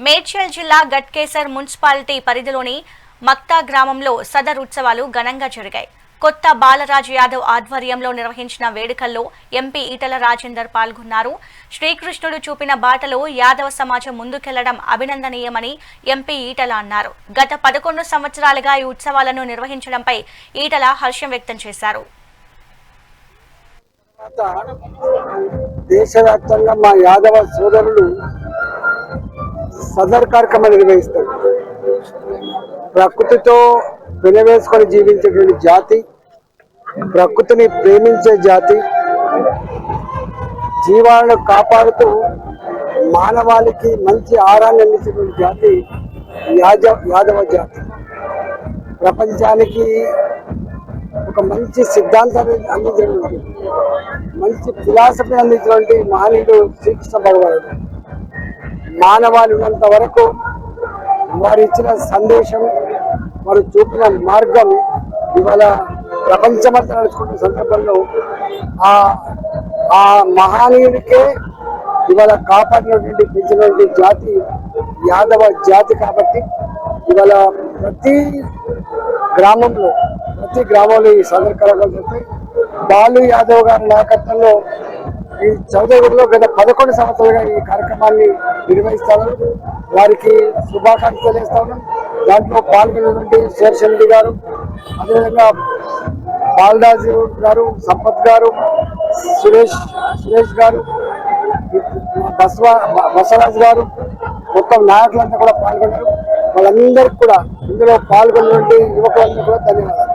మేడ్చల్ జిల్లా గట్కేసర్ మున్సిపాలిటీ పరిధిలోని మక్తా గ్రామంలో సదర్ ఉత్సవాలు ఘనంగా జరిగాయి. కొత్త బాలరాజు యాదవ్ ఆధ్వర్యంలో నిర్వహించిన వేడుకల్లో ఎంపీ ఈటల రాజేందర్ పాల్గొన్నారు. శ్రీకృష్ణుడు చూపిన బాటలో యాదవ సమాజం ముందుకెళ్ళడం అభినందనీయమని ఎంపీ ఈటల అన్నారు. గత పదకొండు సంవత్సరాలుగా ఈ ఉత్సవాలను నిర్వహించడంపై ఈటల హర్షం వ్యక్తం చేశారు. దేశవ్యాప్తంగా మా యాదవ సోదరులు సదర్ కార్యక్రమాలు నిర్వహిస్తారు. ప్రకృతితో వినవేసుకొని జీవించేటువంటి జాతి ప్రకృతిని ప్రేమించే జాతి జీవాలను కాపాడుతూ మానవాళికి మంచి ఆహారాన్ని అందించేటువంటి జాతి యాజ యాదవ జాతి. ప్రపంచానికి ఒక మంచి సిద్ధాంతాన్ని అందించినటువంటి మంచి ఫిలాసఫీ అందించినటువంటి మహనీయుడు శ్రీకృష్ణ భగవానుడు. మానవాళి ఉన్నంత వరకు వారు ఇచ్చిన సందేశం వారు చూపిన మార్గం ఇవాళ ప్రపంచమంతా నడుచుకుంటున్న సందర్భంలో ఆ ఆ మహానీయుడికే ఇవాళ కాపాడినటువంటి పెంచినటువంటి జాతి యాదవ జాతి కాబట్టి ఇవాళ ప్రతి గ్రామంలో ప్రతి గ్రామంలో ఈ సదర్ కార్యక్రమాలు బాలు యాదవ్ గారి నాయకత్వంలో ఈ చౌదరిలో గత పదకొండు సంవత్సరాలుగా ఈ కార్యక్రమాన్ని నిర్వహిస్తారు వారికి శుభాకాంక్షలు తెలియజేస్తా ఉన్నాం దాంట్లో పాల్గొన్నటువంటి శేర్షరెడ్డి గారు అదేవిధంగా బాలరాజు గారు సంపత్ గారు సురేష్ సురేష్ గారు బస్వా బసవరాజు గారు మొత్తం నాయకులంతా కూడా పాల్గొన్నారు. వాళ్ళందరికీ కూడా ఇందులో పాల్గొన్నటువంటి యువకులందరూ కూడా ధన్యవాదాలు.